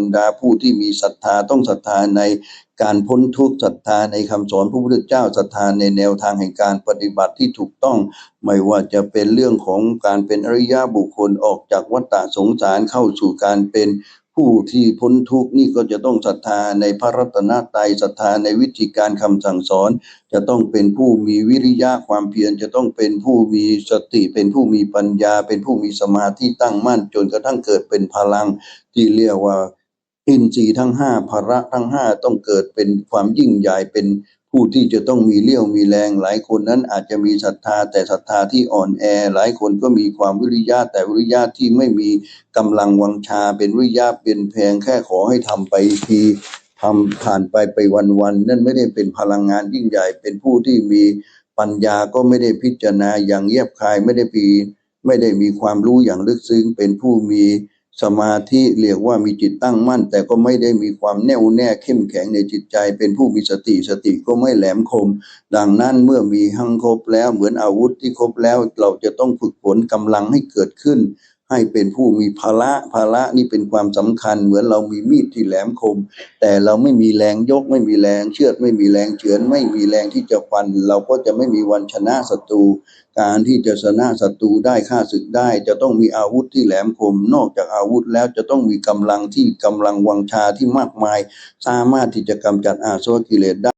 รรดาผู้ที่มีศรัทธาต้องศรัทธาในการพ้นทุกข์ศรัทธาในคำสอนพระพุทธเจ้าศรัทธาในแนวทางแห่งการปฏิบัติที่ถูกต้อง ไม่ว่าจะเป็นเรื่องของการเป็นอริยบุคคลออกจากวัฏฏะสงสารเข้าสู่การเป็นผู้ที่พ้นทุกข์นี่ก็จะต้องศรัทธาในพระรัตนตรัยศรัทธาในวิธีการคำสั่งสอน จะต้องเป็นผู้มีวิริยะความเพียรจะต้องเป็นผู้มีสติเป็นผู้มีปัญญา เป็นผู้มีสมาธิตั้งมั่นจนกระทั่งเกิดเป็นพลังที่เรียกว่า อินทรีย์ทั้งห้าภระทั้งห้าต้องเกิดเป็นความยิ่งใหญ่เป็นผู้ที่จะต้องมีเลี้ยวมีแรง หลายคนนั้นอาจจะมีศรัทธาแต่ศรัทธาที่อ่อนแอ หลายคนก็มีความวิริยะแต่วิริยะที่ไม่มีกำลังวังชา เป็นวิริยะเป็นแพงแค่ขอให้ทำไปทีทำผ่านไปไปวันๆนั่นไม่ได้เป็นพลังงานยิ่งใหญ่ เป็นผู้ที่มีปัญญาก็ไม่ได้พิจารณาอย่างเยียบคายไม่ได้ปีไม่ได้มีความรู้อย่างลึกซึ้งเป็นผู้มี สมาธิเรียกว่ามีจิตตั้งมั่น แต่ก็ไม่ได้มีความแน่วแน่เข้มแข็งในจิตใจ เป็นผู้มีสติสติก็ไม่แหลมคม ดังนั้นเมื่อมีหังครบแล้วเหมือนอาวุธที่ครบแล้ว เราจะต้องฝึกฝนกำลังให้เกิดขึ้น ให้เป็นผู้มีภาระภาระนี่เป็นความสำคัญ เหมือนเรามีมีดที่แหลมคม แต่เราไม่มีแรงยก ไม่มีแรงเชือด ไม่มีแรงเฉือน ไม่มีแรงที่จะฟัน เราก็จะไม่มีวันชนะศัตรู การที่จะชนะศัตรูได้ฆ่าศึกได้ จะต้องมีอาวุธที่แหลมคม นอกจากอาวุธแล้วจะต้องมีกำลังที่กำลังวังชาที่มากมาย สามารถที่จะกำจัดอาสวะกิเลสได้